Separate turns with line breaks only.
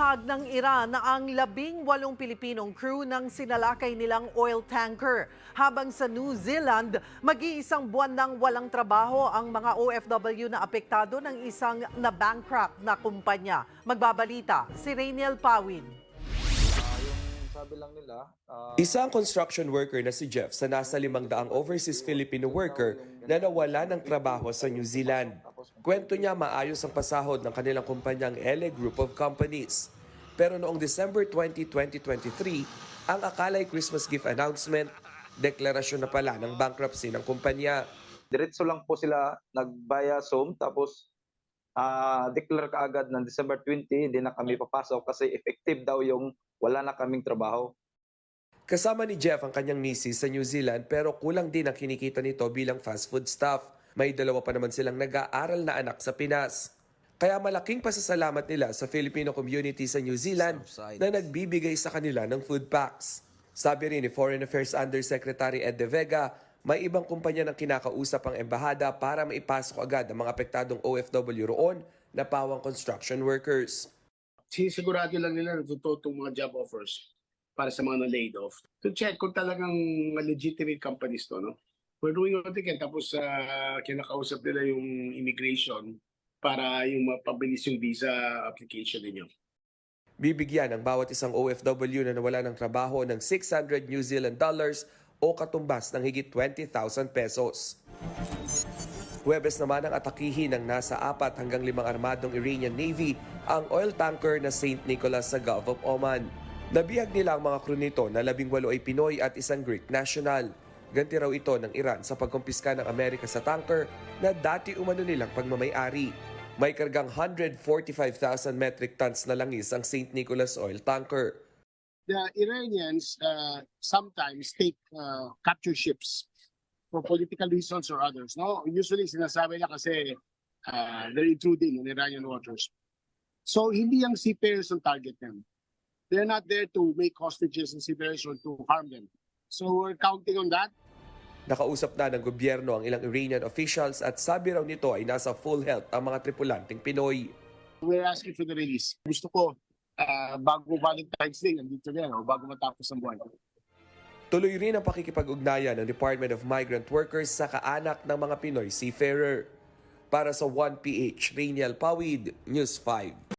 Inihag ng Iran na ang labing walong Pilipinong crew ng sinalakay nilang oil tanker. Habang sa New Zealand, mag-iisang buwan nang walang trabaho ang mga OFW na apektado ng isang na-bankrupt na kumpanya. Magbabalita si Rainiel Pawin.
Sabi lang nila,
Isang construction worker na si Jeff sa nasa limang daang overseas Filipino worker na nawala ng trabaho sa New Zealand. Kwento niya maayos ang pasahod ng kanilang kumpanyang LA Group of Companies. Pero noong December 20, 2023, ang akalay Christmas gift announcement, deklarasyon na pala ng bankruptcy ng kumpanya.
diretso lang po sila nagbaya Zoom tapos ah declare kaagad ng December 20 hindi na kami papasok kasi effective daw yung wala na kaming trabaho.
Kasama ni Jeff ang kanyang misis sa New Zealand pero kulang din ang kinikita nito bilang fast food staff. May dalawa pa naman silang nag-aaral na anak sa Pinas. Kaya malaking pasasalamat nila sa Filipino community sa New Zealand na nagbibigay sa kanila ng food packs. Sabi rin ni Foreign Affairs Undersecretary Ed De Vega, may ibang kumpanya ng kinakausap ang embahada para maipasok agad ang mga apektadong OFW roon na pawang construction workers.
sinisigurado lang nila na totoo itong mga job offers para sa mga na-laid off. To check kung talagang legitimate companies to, no? We're doing what we can. Tapos uh, kinakausap nila yung immigration para yung mapabilis yung visa application ninyo.
Bibigyan ng bawat isang OFW na nawala ng trabaho ng 600 New Zealand dollars o katumbas ng higit 20,000 pesos. Huwebes naman ang atakihin ng nasa apat hanggang limang armadong Iranian Navy ang oil tanker na St. Nicholas sa Gulf of Oman. Nabihag nila ang mga crew nito na labing walo ay Pinoy at isang Greek national. Ganti raw ito ng Iran sa pagkumpiska ng Amerika sa tanker na dati umano nilang pagmamayari. May kargang 145,000 metric tons na langis ang St. Nicholas oil tanker.
The Iranians uh, sometimes take uh, capture ships for political reasons or others. No, usually sinasabi na kasi uh, they're intruding in Iranian waters. So hindi ang seafarers ang target them. They're not there to make hostages and seafarers or to harm them. So we're counting on that.
Nakausap na ng gobyerno ang ilang Iranian officials at sabi raw nito ay nasa full health ang mga tripulanting Pinoy.
We're asking for the release. Gusto ko uh, bago Valentine's Day, nandito na yan, o bago matapos ang buwan.
Tuloy rin ang pakikipag-ugnayan ng Department of Migrant Workers sa kaanak ng mga Pinoy seafarer. Para sa 1PH, Rainiel Pawid, News 5.